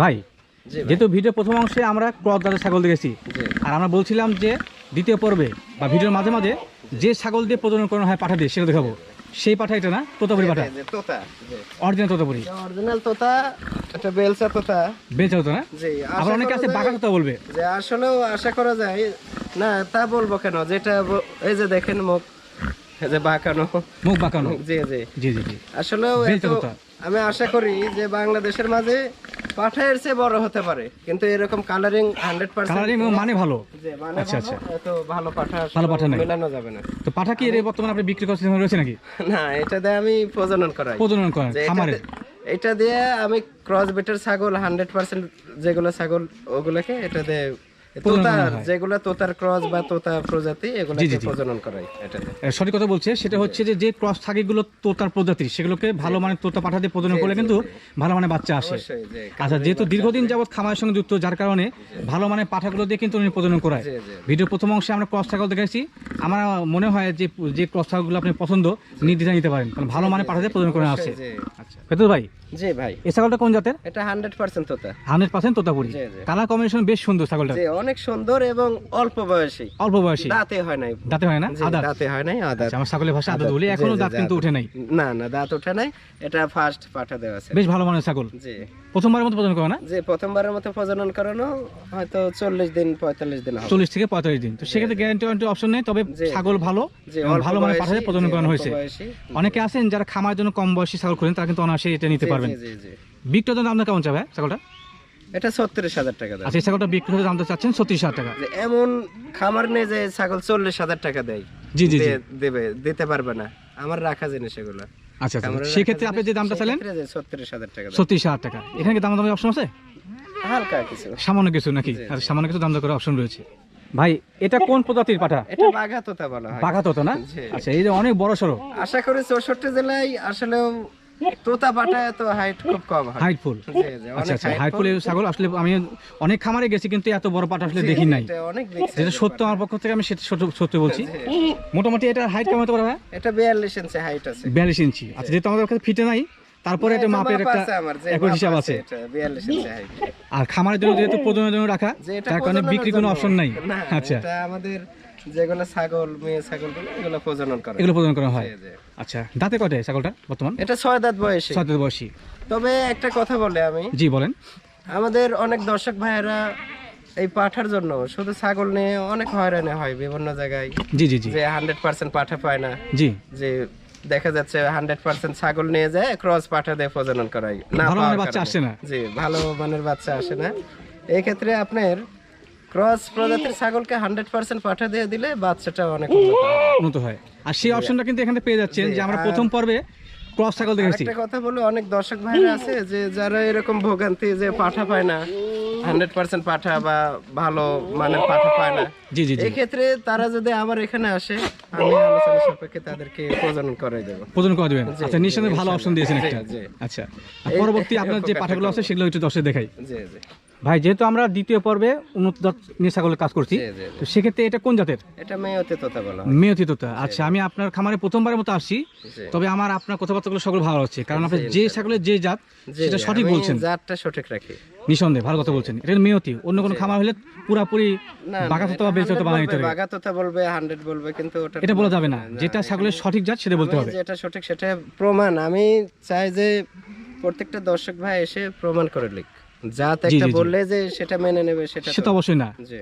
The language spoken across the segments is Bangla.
ভাই যেহেতু ভিডিও প্রথম অংশে আমরা ক্রস দাঁতের ছাগল দেখেছি আর আমরা বলছিলাম যে দ্বিতীয় পর্বে বা ভিডিওর মাঝে মাঝে যে ছাগল দিয়ে প্রজনন করানো হয় পাঠা দিয়ে সেটা দেখাবো। সেই পাঠা এটা না? তোতাপুরি পাঠা? তোতা অরিজিনাল তোতাপুরি। অরিজিনাল তোতা এটা বেলসা তোতা। বেঁচে হতো না? জি আবার অনেকে আছে বাঘা তোতা বলবে। যে আসলেও আশা করা যায়। না তা বলব কেন? যেটা এই যে দেখেন মুখ এই যে বাঁকানো। মুখ বাঁকানো। জি জি। জি জি জি। আসলেও তোতা। আমি আশা করি যে বাংলাদেশের মাঝে পাঠায়ের চেয়ে বড় হতে পারে কিন্তু এরকম কালারিং হান্ড্রেড কালারিং এবং মানে ভালো? মানে আচ্ছা, তো ভালো পাঠা ভালো পাঠা নাই। মেলানো যাবে না। তো পাঠা কি এর বর্তমানে আপনি বিক্রি করার সিস্টেম রয়েছে নাকি? না এটা দিয়ে আমি প্রজনন করাই। প্রজনন এটা খামারে? এটা দিয়ে আমি ক্রস বেটার ছাগল হান্ড্রেড পার্সেন্ট যেগুলো ছাগল ওগুলোকে এটা দিয়ে তোতার। যেগুলো তোতার ক্রস বা তোতা প্রজাতি জি, এগুলোকে জি, জি। প্রজনন করাই এটা। সঠিক কথা বলছে সেটা হচ্ছে যে যে ক্রস থাকিগুলো তোতার প্রজাতির সেগুলোকে ভালো মানে তোতা পাঠা প্রজনন করলে কিন্তু ভালো মানে বাচ্চা আসে। আচ্ছা যেহেতু দীর্ঘদিন যাবত খামারের সঙ্গে যুক্ত যার কারণে ভালো মানে পাঠাগুলো দিয়ে কিন্তু উনি প্রজনন করায়। ভিডিও প্রথম অংশে আমরা ক্রস ছাগল দেখেছি আমার মনে হয় যে যে ক্রস ছাগলগুলো আপনি পছন্দ নির্দ্বিধায় নিতে পারেন কারণ ভালো মানে পাঠা দিয়ে প্রজনন করে আসে। আচ্ছা ভাই জি ভাই। এই ছাগলটা কোন জাতের? এটা hundred percent Tota. Hundred percent Totapuri. Colour combination বেশ সুন্দর ছাগলটা অনেক সুন্দর এবং অল্প বয়সী। অল্প বয়সী? দাঁতে হয় নাই। দাঁতে হয় না? জি, আদাত? দাঁতে হয় নাই আদাত। আচ্ছা, আমার ছাগলের ভাষা আদাত, বলি এখনও দাঁত কিন্তু। উঠে নাই। না না দাঁত ওঠে নাই। এটা ফার্স্ট পাঠা দেওয়া আছে। বেশ ভালো মানের ছাগল? জি। প্রথমবারের মতো প্রজনন করে না? যে প্রথমবারের মতো প্রজনন করানো হয়তো চল্লিশ দিন পঁয়তাল্লিশ দিন হবে। চল্লিশ থেকে পঁয়তাল্লিশ দিন। তো সেক্ষেত্রে গ্যারান্টি ওয়ারেন্টি অপশন নেই তবে ছাগল ভালো ভালো মানে বয়সী, পাঠাতে প্রজনন করানো হয়েছে। অনেকে আছেন যারা খামার জন্য কম বয়সী ছাগল করেন তারা কিন্তু অনায়াসে এটা নিতে পারবেন। জি, জি, জি। বিক্রয় দাম কেমন চাবে ছাগলটা এটা ছত্রিশ হাজার টাকা দাম আচ্ছা এই ছাগলটা বিক্রি দামটা চাচ্ছেন ছত্রিশ হাজার টাকা। যে এমন খামার নেই যে ছাগল চল্লিশ হাজার টাকা দেয়। জি জি জি। দে- দেবে দিতে পারবে না। আমার রাখা জিনিস এগুলো। আচ্ছা আচ্ছা। সেক্ষেত্রে আপনি যে দামটা চাইলেন? ছত্রিশ হাজার টাকা। ছত্রিশ হাজার টাকা। এখানে কি দাম দামের অপশন আছে? হালকা কিছু। সামান্য কিছু নাকি? আর সামান্য কিছু দাম দর করার অপশন রয়েছে। ভাই এটা কোন প্রজাতির পাঠা? এটা বাঘা তোতা বলা হয়। বাঘা তো না? জি। আচ্ছা এই যে অনেক বড় সড়ো আশা করি চৌষট্টি জেলায় আসলেও তোতা পাটা এত হাইট খুব কম হয়। হাইটফুল জি, জি, আচ্ছা আচ্ছা হাইটফুল ছাগল আসলে আমি অনেক খামারে গেছি কিন্তু এত বড় পাটা আসলে দেখি নাই। এটা অনেক big size যেটা সত্য আমার পক্ষ থেকে আমি সেটা সত্য- সত্য বলছি। মোটামুটি এটা হাইট কেমন হতে পারে ভাই এটা বিয়াল্লিশ ইঞ্চি হাইট আছে। বিয়াল্লিশ ইঞ্চি। আচ্ছা যেহেতু আমাদের কাছে ফিটে নাই তারপরে মাপের একটা একর হিসাব আছে এটা 42 ইঞ্চি height। আর খামারের জন্য যেহেতু প্রজনের জন্য রাখা তার কারণে বিক্রি কোনো অপশন নাই। আচ্ছা। আমাদের যেগুলো ছাগল মেয়ে এগুলো প্রজনন করে এগুলো প্রজনন করা হয়। আচ্ছা দাঁতে কটে ছাগলটা বর্তমান? এটা ছয় দাঁত বয়সী। ছয় দাঁত বয়সী। তবে একটা কথা বলে আমি। জি বলেন। আমাদের অনেক দর্শক ভাইয়েরা এই পাঠার জন্য শুধু ছাগল নিয়ে অনেক হয়রানি হয় বিভিন্ন জায়গায়। জি জি জি। যে হান্ড্রেড পার্সেন্ট পাঠা পায় না। জি। যে দেখা যাচ্ছে হান্ড্রেড পার্সেন্ট ছাগল নিয়ে যায় ক্রস পাঠা দিয়ে প্রজনন করাই না বাচ্চা আসে না। জি ভালো মানের বাচ্চা আসে না। এই ক্ষেত্রে আপনার ক্রস প্রজাতির ছাগলকে হান্ড্রেড পার্সেন্ট পাঠা দিয়ে দিলে বাচ্চাটা অনেক উন্নত হয়। আর সেই অপশনটা কিন্তু এখানে পেয়ে যাচ্ছেন যে আমরা প্রথম পর্বে ক্রস ছাগল দেখেছি একটা কথা বলে অনেক দর্শক ভাইরা আছে যে যারা এরকম ভোগান্তি যে পাঠা পায় না হান্ড্রেড পার্সেন্ট পাঠা বা ভালো মানের পাঠা পায় না জি জি জি। এই ক্ষেত্রে তারা যদি আমার এখানে আসে আমি আলোচনা সাপেক্ষে তাদেরকে প্রজনন করে দেবো। করে দেবেন? আচ্ছা নিঃসন্দেহে ভালো অপশন দিয়েছেন একটা। আচ্ছা পরবর্তী আপনার যে পাঠাগুলো আছে সেগুলো একটু দর্শক দেখাই। জি জি। ভাই যেহেতু আমরা দ্বিতীয় পর্বে উন্নত জাত নিয়ে ছাগলের কাজ করছি। তো সেক্ষেত্রে এটা কোন জাতের? এটা মেয়তে তোতা বলা হয়। মেয়তিততা আচ্ছা আমি আপনার খামারে প্রথমবারের মতো আসছি তবে আমার আপনার কথাবার্তাগুলো সকল ভালো হচ্ছে কারণ আপনি যে ছাগলের যে জাত সেটা সঠিক বলছেন। জাতটা সঠিক রাখি। নিঃসন্দেহে ভালো কথা বলছেন। এটা মেয়তি অন্য কোনো খামার হলে পুরাপুরি বাঘা তথা বা বেলচা বানাই নিতে হবে। বাগা তোতা বলবে হান্ড্রেড বলবে কিন্তু ওটা এটা বলা যাবে না। যেটা ছাগলের সঠিক জাত সেটা বলতে হবে। যেটা সঠিক সেটা প্রমাণ। আমি চাই যে প্রত্যেকটা দর্শক ভাই এসে প্রমাণ করে লিখ। জাত একটা বললে যে সেটা মেনে নেবে সেটা সেটা অবশ্যই না। জি।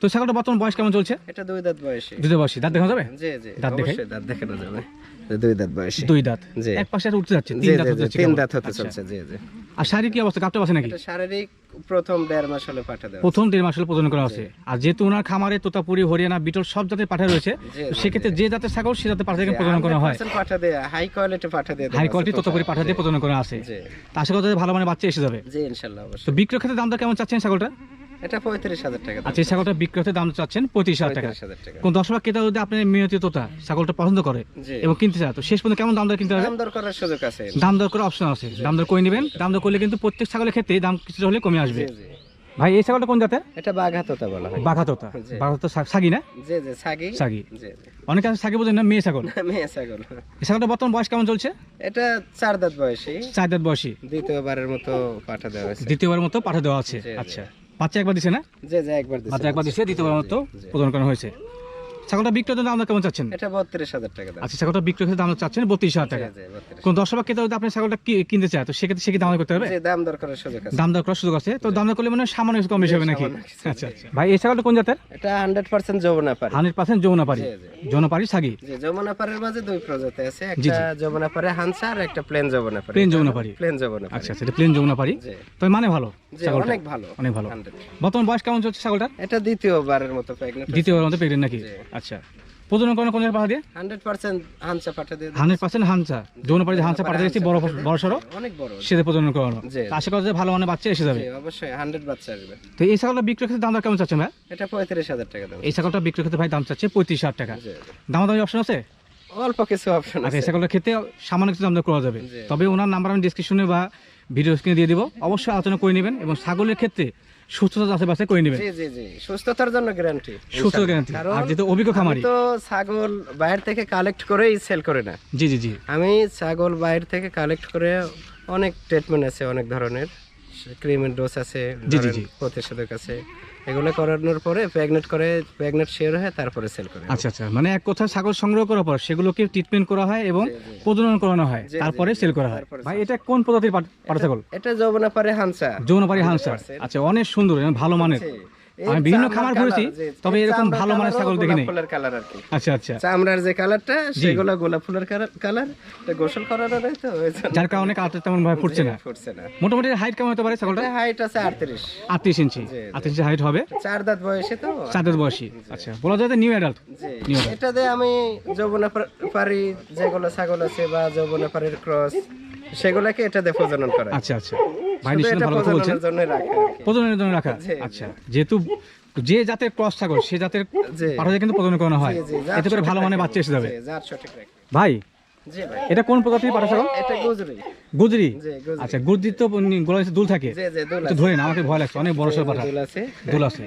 তো ছাগলটা বর্তমান বয়স কেমন চলছে? এটা দুই দাঁত বয়সী। দুধে বয়সী। দাঁত দেখা যাবে? জি জি। দাঁত? অবশ্যই দাঁত দেখানো যাবে। দুই দাঁত বয়সী। দুই দাঁত। জি। এক পাশে আর উঠতে যাচ্ছে তিন দাঁত হতে যাচ্ছে তিন দাঁত হতে। চলছে জি জি। আর শারীরিক কি অবস্থা? কাপটা আছে নাকি? শারীরিক প্রথম দেড় মাস হলে পাঠা দেওয়া। প্রথম দেড় মাস হলে প্রজনন করা আছে আর যেহেতু ওনার খামারে তোতাপুরি হরিয়ানা বিটল সব জাতের পাঠা রয়েছে সেক্ষেত্রে যে জাতের ছাগল সে জাতের পাঠা থেকে প্রজনন করা হয়। 100% পাঠা দেয়া হাই কোয়ালিটি পাঠা দিয়ে হাই কোয়ালিটি তোতাপুরি পাঠা দিয়ে প্রজনন করা আছে। জি। তা আশা করা ভালো মানে বাচ্চা এসে যাবে। জি ইনশাল্লাহ তো বিক্রয় ক্ষেত্রে দামটা কেমন চাচ্ছেন ছাগলটা? এটা পঁয়ত্রিশ হাজার টাকা আচ্ছা এই ছাগলটা দাম চাচ্ছেন পঁয়ত্রিশ হাজার টাকা। কোন দশ ক্রেতা যদি আপনার মেয়তি তোতা ছাগলটা পছন্দ করে এবং কিনতে চায় তো শেষ পর্যন্ত কেমন দাম দর কিনতে হবে? দাম দর করার সুযোগ আছে। দাম দর করে অপশন আছে। দাম দর করে নেবেন। দাম দর করলে কিন্তু প্রত্যেক ছাগলের ক্ষেত্রে দাম কিছুটা হলে কমে আসবে। ভাই এই ছাগলটা কোন জাতের? এটা বাঘা তোতা বলা হয়। বাঘা তোতা। জি। বাঘা তো সাগি না? জি জি সাগি। জি অনেকে আছে সাগি বোঝেন না মেয়ে ছাগল। মেয়ে ছাগল। এই ছাগলটা বর্তমান বয়স কেমন চলছে? এটা চার দাঁত বয়সী। চার দাঁত বয়সী। দ্বিতীয়বারের মতো পাঠা দেওয়া হয়েছে। দ্বিতীয়বার মতো পাঠা দেওয়া আছে। আচ্ছা। বাচ্চা একবার দিছে না? যে যে একবার দিছে। বাচ্চা একবার দিছে দ্বিতীয়বার মতো প্রদান করা হয়েছে। ছাগলটা বিক্রয়ের দাম কেমন চাচ্ছেন? এটা বত্রিশ হাজার টাকা দাম। আচ্ছা ছাগলটা বিক্রয়ের দাম চাচ্ছেন বত্রিশ হাজার টাকা। জি, জি, 32 কোন দর্শক ক্রেতা যদি আপনি ছাগলটা কিনতে চায় তো সেক্ষেত্রে সে কি দাম করতে হবে জি, দাম সুযোগ আছে। দাম দর করার সুযোগ আছে। তো দাম দর করলে মানে সামান্য কম বেশি হবে নাকি? আচ্ছা আচ্ছা। ভাই এই ছাগলটা কোন জাতের? এটা hundred percent Jamunapari hundred percent Jamunapari. জি, জি। যমুনাপাড়ি যে মাঝে দুই প্রজাতি আছে। একটা যমুনাপাড়ি হানসা আর একটা প্লেন যমুনাপাড়ি। প্লেন যমুনা আচ্ছা আচ্ছা প্লেন যমুনাপাড়ি। তো মানে ভালো? জি অনেক ভালো অনেক ভালো। বর্তমান বয়স কেমন চলছে এটা দ্বিতীয়বারের মতো প্রেগনেন্ট দ্বিতীয়বার মতো প্রেগনেন্ট নাকি? আচ্ছা। প্রজনন করানো কোন পাঠা দিয়ে? হান্ড্রেড পার্সেন্ট হানসা পাঠা দিয়ে দিই। হান্ড্রেড পার্সেন্ট হানসা যৌনপাড়ি হানসা পাঠা দিয়েছি বড় বড় সড়ো? অনেক বড়। সেটা প্রজনন করানো। আশা করা যায় ভালো মানে বাচ্চা এসে যাবে? অবশ্যই হান্ড্রেড বাচ্চা আসবে। তো এই ছাগলটা বিক্রয় ক্ষেত্রে দাম কেমন চাচ্ছেন ভাই? এটা পঁয়ত্রিশ হাজার টাকা দাম এই ছাগলটা ভাই দাম চাচ্ছে পঁয়ত্রিশ হাজার টাকা। জি, জি। দামাদামি অপশন আছে? অল্প কিছু অপশন আচ্ছা আছে। এই ছাগলটার ক্ষেত্রে সামান্য কিছু দাম করা যাবে। তবে ওনার নাম্বার আমি ডিসক্রিপশনে বা ভিডিও স্ক্রিনে দিয়ে দিব। অবশ্যই আলোচনা করে নেবেন এবং ছাগলের ক্ষেত্রে সুস্থতা আশেপাশে করে নেবেন। জি জি জি। সুস্থতার জন্য গ্যারান্টি সুস্থ গ্যারান্টি আর যেহেতু অভিজ্ঞ খামারি। তো ছাগল বাইরে থেকে কালেক্ট করেই সেল করে না। জি জি জি। আমি ছাগল বাইরে থেকে কালেক্ট করে অনেক ট্রিটমেন্ট আছে অনেক ধরনের। ক্রিমের ডোজ আছে জি, জি জি। প্রতিষেধক আছে। এগুলো করানোর পরে প্রেগনেন্ট করে প্রেগনেন্ট শেয়ার হয় তারপরে সেল করে। আচ্ছা আচ্ছা মানে এক কথা ছাগল সংগ্রহ করার পর সেগুলোকে ট্রিটমেন্ট করা হয় এবং। প্রজনন করানো হয় তারপরে সেল করা হয়। ভাই এটা কোন প্রজাতির পাটা ছাগল এটা যৌবনা পারে হানসা। যৌনপারে হানসা। আচ্ছা অনেক সুন্দর ভালো মানের। আমি বিভিন্ন খামার ঘুরেছি, তবে এরকম ভালো মানের ছাগল দেখি গোলাপ নাই। ফুলের কালার আর কি। আচ্ছা আচ্ছা। চামড়ার যে কালারটা সেগুলো গোলাপ ফুলের কালার এটা গোসল নয় তো যার কারণে কালারটা তেমন ভাবে ফুটছে না। ফুটছে না। মোটামুটি হাইট কেমন হতে পারে ছাগলটা? হাইট আছে আটত্রিশ। আটত্রিশ ইঞ্চি। জি। আটত্রিশ ইঞ্চি হাইট হবে? চার দাঁত বয়সে তো। চাঁদের বয়সী। আচ্ছা বলা যায় নিউ অ্যাডাল্ট জি। এটা দিয়ে আমি যৌবনা পারি যেগুলো ছাগল আছে বা যৌবনা পারির ক্রস সেগুলোকে এটা দিয়ে প্রজনন করে আচ্ছা আচ্ছা। ভাই এটা ভালো কথা বলছেন প্রজননের জন্য রাখা। আচ্ছা যেহেতু যে জাতের ক্রস ছাগল সে জাতের পাঠাতে কিন্তু প্রজনন করানো হয়। এতে করে ভালো মানে বাচ্চা এসে যাবে। ভাই এটা কোন প্রজাতির পাঠা ছাগল? গুজরি। আচ্ছা গুজরি তো গোলা দুল থাকে। আছে। ধরেন আমাকে ভয় লাগছে অনেক বড় সড় পাঠা। দুল আছে।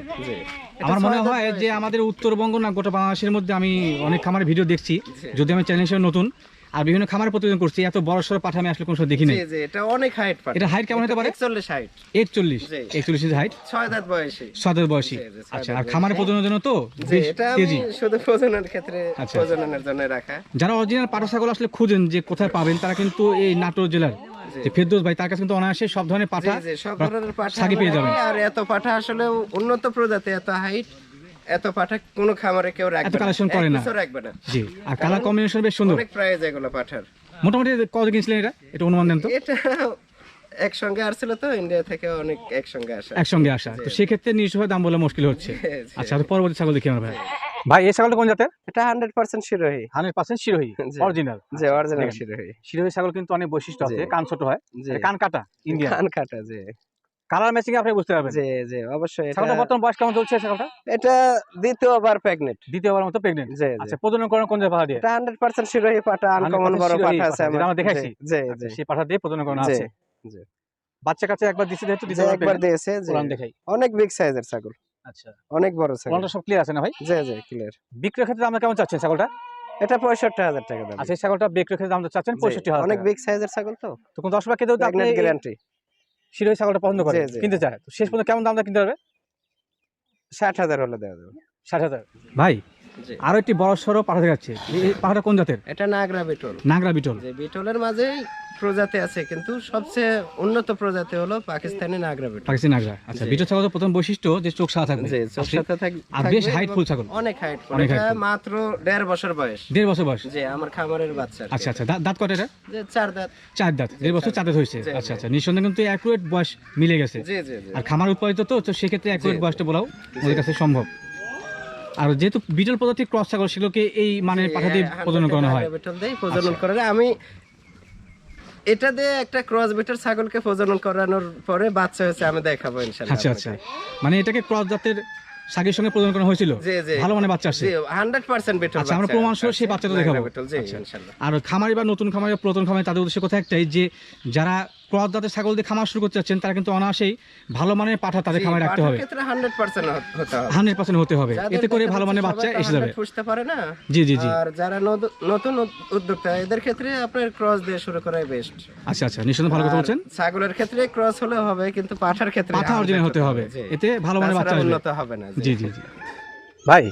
আমার মনে হয় যে আমাদের উত্তরবঙ্গ না গোটা বাংলাদেশের মধ্যে আমি অনেক খামারের ভিডিও দেখছি। যদি আমি চ্যানেল হিসেবে নতুন আর বিভিন্ন খামার প্রতিবেদন করছি এত বড় সড় পাঠা আমি আসলে কোনো সময় দেখি জি এটা অনেক হাইট এটা হাইট কেমন হতে পারে? একচল্লিশ হাইট একচল্লিশ। জি। একচল্লিশ ইঞ্চি হাইট ছয় দাঁত বয়সে। বয়সী। জি, জি, ছয় আচ্ছা আর খামারে প্রজননের জন্য তো এটা আমি শুধু প্রজননের ক্ষেত্রে আচ্ছা। প্রজননের জন্য রাখা। যারা অরিজিনাল পাটা ছাগল আসলে খুঁজেন যে কোথায় পাবেন তারা কিন্তু এই নাটোর জেলার যে ফেরদৌস ভাই তার কাছে কিন্তু অনায়াসে সব ধরনের পাঠা সব ধরনের পাঠা পেয়ে যাবেন। আর এত পাঠা আসলে উন্নত প্রজাতি এত হাইট এত পাঠা কোনো খামারে কেউ রাখবে এত collection করে না। রাখবে না। জি আর কালার কম্বিনেশন বেশ সুন্দর। অনেক প্রাইজ এগুলো পাঠার। মোটামুটি কত কিনছিলেন এটা? এটা অনুমান দেন তো। এটা একসঙ্গে আসছিল তো ইন্ডিয়া থেকে অনেক একসঙ্গে আসা। একসঙ্গে আসা। তো সেক্ষেত্রে নিশ্চয় দাম বলা মুশকিল হচ্ছে। আচ্ছা পরবর্তী ছাগল দেখি আমরা ভাই। ভাই এই ছাগলটা কোন জাতের? এটা hundred percent Sirohi. Hundred percent Sirohi. Original যে অরিজিনাল শিরোহী। শিরোহী ছাগল কিন্তু অনেক বৈশিষ্ট্য আছে। কান ছোট হয়। কান কাটা ইন্ডিয়া কান কাটা যে কালার ম্যাচিং আপনি বুঝতে পারবেন। জি জি অবশ্যই ছাগলটা বর্তমান বয়স কেমন চলছে ছাগলটা? এটা দ্বিতীয়বার দ্বিতীয়বার মতো জি জি। আচ্ছা প্রজনন কোন জায়গা দিয়ে? এটা হান্ড্রেড পার্সেন্ট শিরোহী পাটা আনকমন বড় পাটা আছে আমরা। দেখাইছি। জি আচ্ছা, জি। সেই পাঠা দিয়ে প্রজনন আছে। জি। বাচ্চা কাছে একবার দিছি যেহেতু দ্বিতীয়বার একবার দিয়েছে ওলান দেখাই। অনেক বিগ সাইজের ছাগল। আচ্ছা। অনেক বড় ছাগল ওলানটা সব ক্লিয়ার আছে না ভাই? জি জি ক্লিয়ার বিক্রয় ক্ষেত্রে আমরা কেমন চাচ্ছেন ছাগলটা? এটা পঁয়ষট্টি হাজার টাকা দাম। আচ্ছা এই ছাগলটা বিক্রয় ক্ষেত্রে দাম চাচ্ছেন জি, পঁয়ষট্টি হাজার অনেক বিগ সাইজের ছাগল তো। তো কোন দশ টাকা কেউ আপনি গ্যারান্টি শিরোহী ছাগলটা পছন্দ করে। কিনতে চায়। তো শেষ পর্যন্ত কেমন দামটা কিনতে পারবে? ষাট হাজার হলে দেওয়া যাবে। ষাট হাজার। ভাই আরও একটি বড় সড়ো পাঠা যাচ্ছে এই পাঠাটা কোন জাতের? এটা নাগরা বিটল। নাগরা বিটল। যে বিটলের মাঝে প্রজাতি আছে কিন্তু সবচেয়ে উন্নত প্রজাতি হলো পাকিস্তানি নাগরা বিটল। পাকিস্তানি নাগরা। আচ্ছা বিটল ছাগলের প্রথম বৈশিষ্ট্য যে চোখ সাদা থাকবে। জি চোখ সাথে থাক- আর বেশ হাইট ফুল ছাগল। অনেক হাইট অনেক এটা মাত্র দেড় বছর বয়স। দেড় বছর বয়স। যে আমার খামারের বাচ্চা আচ্ছা আচ্ছা দাঁত কটা এটা? যে চার দাঁত। চার দাঁত। দেড় বছর চার দাঁত হয়েছে। আচ্ছা আচ্ছা নিঃসন্দেহে কিন্তু অ্যাকুরেট বয়স মিলে গেছে। জি জি জি। আর খামার উৎপাদিত তো তো সেক্ষেত্রে অ্যাকুরেট জি। বয়সটা বলাও ওদের কাছে সম্ভব। আর যেহেতু বিটল প্রজাতির ক্রস ছাগল সেগুলোকে এই মানের পাঠা দিয়ে প্রজনন করানো হয়। বিটল দিয়ে প্রজনন আচ্ছা। করে। আমি এটা দিয়ে একটা ক্রস বিটার ছাগলকে প্রজনন করানোর পরে বাচ্চা হয়েছে আমি দেখাবো ইনশাআল্লাহ আচ্ছা আচ্ছা। মানে এটাকে ক্রস জাতের সাগের সঙ্গে প্রজনন করানো হয়েছিল? ভালো মানে বাচ্চা আসছে? জি 100% বিটল আচ্ছা, আমরা প্রমাণ সহ সেই বাচ্চাটা দেখাবো। আচ্ছা। ইনশাআল্লাহ আর খামারি বা নতুন খামারি পুরাতন খামারি তাদের উদ্দেশ্যে কথা একটাই যে যারা ক্রস জাতের ছাগল দিয়ে খামার শুরু করতে চাচ্ছেন তারা কিন্তু অনায়াসেই ভালো মানের পাঠা তাদের খামারে রাখতে হবে। হান্ড্রেড পার্সেন্ট হতে হবে। এতে করে ভালো মানের বাচ্চা এসে যাবে। পুষতে পারে না। জি জি জি। আর যারা নতুন উদ- উদ্যোক্তা এদের ক্ষেত্রে আপনার ক্রস দিয়ে শুরু করাই বেস্ট আচ্ছা আচ্ছা। নিঃসন্দেহে ভালো কথা বলছেন। ছাগলের ক্ষেত্রে ক্রস হলে হবে কিন্তু পাঠার ক্ষেত্রে পাঠা অরিজিনাল হতে হবে। এতে ভালো মানের বাচ্চা উন্নত হবে না জি জি জি। ভাই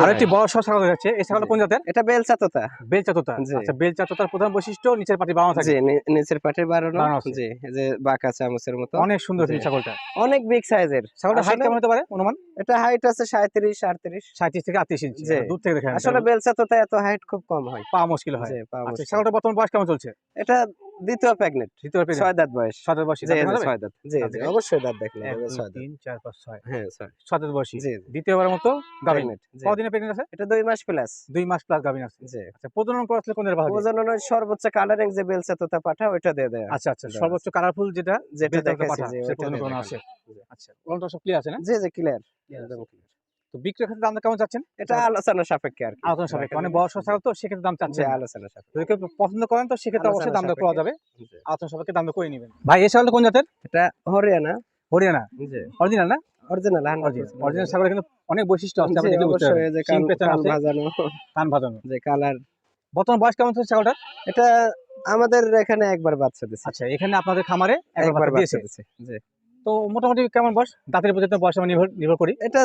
আর একটি বড় সড় ছাগল যাচ্ছে এই ছাগলটা কোন জাতের? এটা বেলচা তোতা বেলচা তোতা আচ্ছা বেলচা তোতার প্রধান বৈশিষ্ট্য নিচের পাটি বানানো থাকে। জি নিচের পাটে বাড়ানো। বাড়ানো আছে। জি যে বাঁকা চামচের মতো। অনেক সুন্দর এই ছাগলটা। অনেক বিগ সাইজের ছাগলটা হাইট কেমন হতে পারে অনুমান? এটা হাইট আছে সাঁত্রিশ আটত্রিশ। সাঁত্রিশ থেকে আটত্রিশ ইঞ্চি জি। দূর থেকে দেখে আসলে বেলচা তোতা এত হাইট খুব কম হয়। পা মুশকিল হয়। আচ্ছা। ছাগলটা বর্তমান বয়স কেমন চলছে? এটা দ্বিতীয় প্রেগনেন্ট। দ্বিতীয় ছয় দাঁত বয়স। সাতের বয়সী জি যাবে? ছয় দাঁত। জি জি অবশ্যই দাঁত দেখলে এক, হবে দুই, ছয় তিন চার পাঁচ ছয়। হ্যাঁ ছয়। সাতের বয়সী। জি দ্বিতীয়বারের মতো গাভিন। কদিনে প্রেগনেন্ট আছে? এটা দুই মাস প্লাস দুই মাস প্লাস গাভিন আছে। জি। আচ্ছা প্রজনন করা আসলে কোন ভালো প্রজনন সর্বোচ্চ কালারিং যে বেলচা তোতা পাঠা ওইটা দিয়ে দেয়। আচ্ছা আচ্ছা সর্বোচ্চ কালারফুল যেটা যেটা দেখেছি যে দেখাচ্ছি। আছে। আচ্ছা ওলানটা সব ক্লিয়ার আছে না? জি জি ক্লিয়ার একদম clear। তো বিক্রির ক্ষেত্রে দামটা কেমন চাচ্ছেন? এটা আলোচনা সাপেক্ষে আর আলোচনা সাপেক্ষে। মানে বয়স তো সেক্ষেত্রে দাম আলোচনা সাপেক্ষে। যদি কেউ পছন্দ করেন তো সেক্ষেত্রে অবশ্যই দাম করা যাবে। আলোচনা সাপেক্ষে দাম করে নেবেন। ভাই এই কোন জাতের? এটা হরিয়ানা। হরিয়ানা। জি। অরিজিনাল না? Original original. কিন্তু অনেক বৈশিষ্ট্য আছে আপনি দেখে বুঝতে পারবেন। যে কান ভাজানো। কান ভাজানো। যে কালার। বর্তমান বয়স কেমন চলছে ছাগলটার এটা আমাদের এখানে একবার বাচ্চা দিছে। আচ্ছা এখানে আপনাদের খামারে একবার বাচ্চা দিয়েছে? জি। তো মোটামুটি কেমন বয়স? দাঁতের উপর বয়স আমরা নির্ভর নির্ভর করি। এটা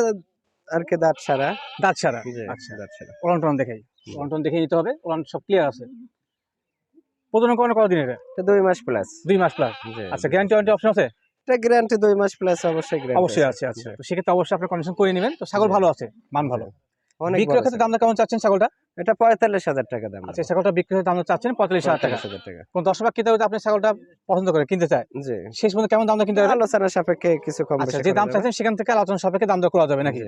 আর কি দাঁত সারা? দাঁত ছাড়া আচ্ছা। দাঁত সারা। ওলান টোলান দেখেই ওলান টোলান দেখে দিতে হবে ওলান সব ক্লিয়ার আছে। প্রজনন কতদিন এটা? দুই মাস প্লাস দুই মাস প্লাস আচ্ছা গ্যারান্টি ওয়ারেন্টি অপশন আছে? এটা গ্যারান্টি দুই মাস প্লাস অবশ্যই অবশ্যই আছে। আচ্ছা। তো সেক্ষেত্রে অবশ্যই আপনি কন্ডিশন করে নেবেন। তো ছাগল ভালো আছে? মান ভালো। অনেক বিক্রির ক্ষেত্রে দামটা কেমন চাচ্ছেন ছাগলটা? এটা পঁয়তাল্লিশ হাজার টাকা দাম আচ্ছা ছাগলটা বিক্রির দাম চাচ্ছেন পঁয়তাল্লিশ হাজার টাকা। হাজার টাকা। কোন দশ টাকা কিনতে আপনি ছাগলটা পছন্দ করে কিনতে চায় জি। শেষ পর্যন্ত কেমন দাম কিনতে আলোচনা সাপেক্ষে কিছু কম আচ্ছা যে দাম। চাচ্ছেন সেখান থেকে আলোচনা সাপেক্ষে দাম করা যাবে নাকি।